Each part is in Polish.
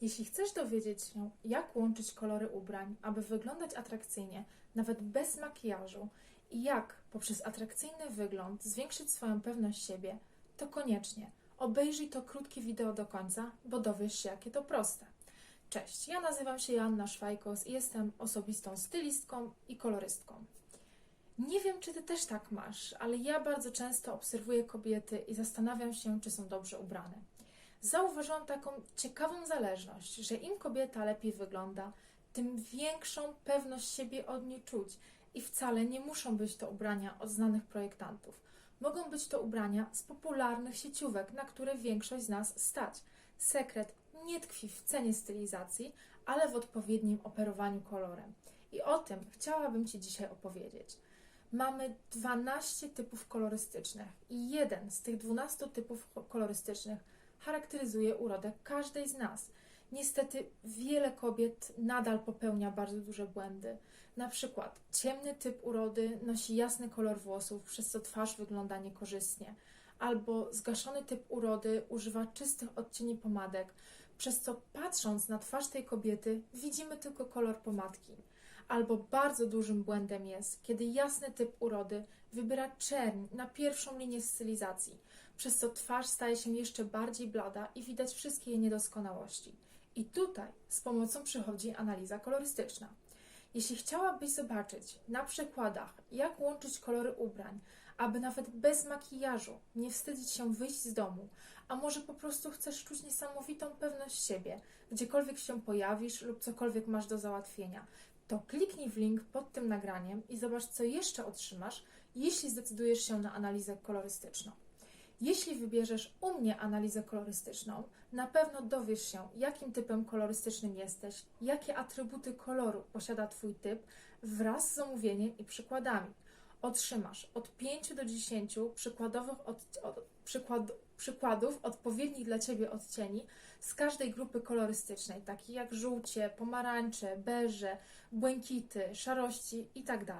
Jeśli chcesz dowiedzieć się, jak łączyć kolory ubrań, aby wyglądać atrakcyjnie, nawet bez makijażu, i jak poprzez atrakcyjny wygląd zwiększyć swoją pewność siebie, to koniecznie obejrzyj to krótkie wideo do końca, bo dowiesz się, jakie to proste. Cześć, ja nazywam się Joanna Szwajkos i jestem osobistą stylistką i kolorystką. Nie wiem, czy ty też tak masz, ale ja bardzo często obserwuję kobiety i zastanawiam się, czy są dobrze ubrane. Zauważyłam taką ciekawą zależność, że im kobieta lepiej wygląda, tym większą pewność siebie od niej czuć. I wcale nie muszą być to ubrania od znanych projektantów. Mogą być to ubrania z popularnych sieciówek, na które większość z nas stać. Sekret nie tkwi w cenie stylizacji, ale w odpowiednim operowaniu kolorem. I o tym chciałabym Ci dzisiaj opowiedzieć. Mamy 12 typów kolorystycznych i jeden z tych 12 typów kolorystycznych charakteryzuje urodę każdej z nas. Niestety wiele kobiet nadal popełnia bardzo duże błędy. Na przykład ciemny typ urody nosi jasny kolor włosów, przez co twarz wygląda niekorzystnie, albo zgaszony typ urody używa czystych odcieni pomadek, przez co patrząc na twarz tej kobiety widzimy tylko kolor pomadki. Albo bardzo dużym błędem jest, kiedy jasny typ urody wybiera czerń na pierwszą linię stylizacji, przez co twarz staje się jeszcze bardziej blada i widać wszystkie jej niedoskonałości. I tutaj z pomocą przychodzi analiza kolorystyczna. Jeśli chciałabyś zobaczyć na przykładach, jak łączyć kolory ubrań, aby nawet bez makijażu nie wstydzić się wyjść z domu, a może po prostu chcesz czuć niesamowitą pewność siebie, gdziekolwiek się pojawisz lub cokolwiek masz do załatwienia, to kliknij w link pod tym nagraniem i zobacz, co jeszcze otrzymasz, jeśli zdecydujesz się na analizę kolorystyczną. Jeśli wybierzesz u mnie analizę kolorystyczną, na pewno dowiesz się, jakim typem kolorystycznym jesteś, jakie atrybuty koloru posiada Twój typ wraz z zamówieniem i przykładami. Otrzymasz od 5 do 10 przykładowych od, od, przykład, przykładów odpowiednich dla Ciebie odcieni z każdej grupy kolorystycznej, takich jak żółcie, pomarańcze, beże, błękity, szarości itd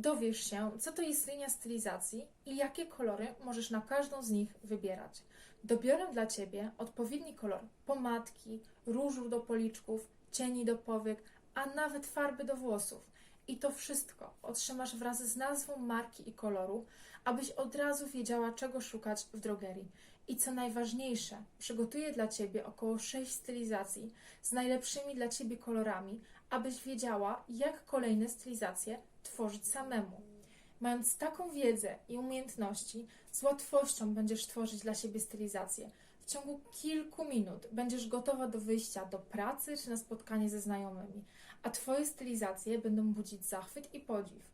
dowiesz się, co to jest linia stylizacji i jakie kolory możesz na każdą z nich wybierać. Dobiorę dla Ciebie odpowiedni kolor pomadki, różu do policzków, cieni do powiek, a nawet farby do włosów. I to wszystko otrzymasz wraz z nazwą marki i koloru, abyś od razu wiedziała, czego szukać w drogerii. I co najważniejsze, przygotuję dla Ciebie około 6 stylizacji z najlepszymi dla Ciebie kolorami, abyś wiedziała, jak kolejne stylizacje tworzyć samemu. Mając taką wiedzę i umiejętności, z łatwością będziesz tworzyć dla siebie stylizację. W ciągu kilku minut będziesz gotowa do wyjścia do pracy czy na spotkanie ze znajomymi, a Twoje stylizacje będą budzić zachwyt i podziw.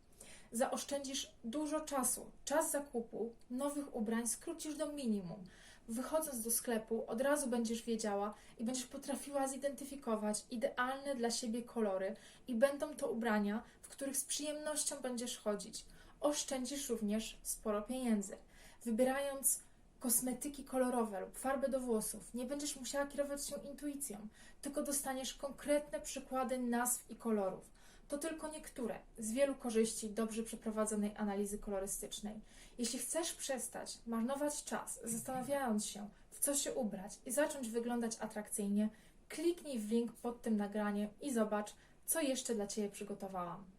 Zaoszczędzisz dużo czasu. Czas zakupu nowych ubrań skrócisz do minimum. Wychodząc do sklepu, od razu będziesz wiedziała i będziesz potrafiła zidentyfikować idealne dla siebie kolory, i będą to ubrania, w których z przyjemnością będziesz chodzić. Oszczędzisz również sporo pieniędzy. Wybierając kosmetyki kolorowe lub farby do włosów, nie będziesz musiała kierować się intuicją, tylko dostaniesz konkretne przykłady nazw i kolorów. To tylko niektóre z wielu korzyści dobrze przeprowadzonej analizy kolorystycznej. Jeśli chcesz przestać marnować czas, zastanawiając się, w co się ubrać i zacząć wyglądać atrakcyjnie, kliknij w link pod tym nagraniem i zobacz, co jeszcze dla Ciebie przygotowałam.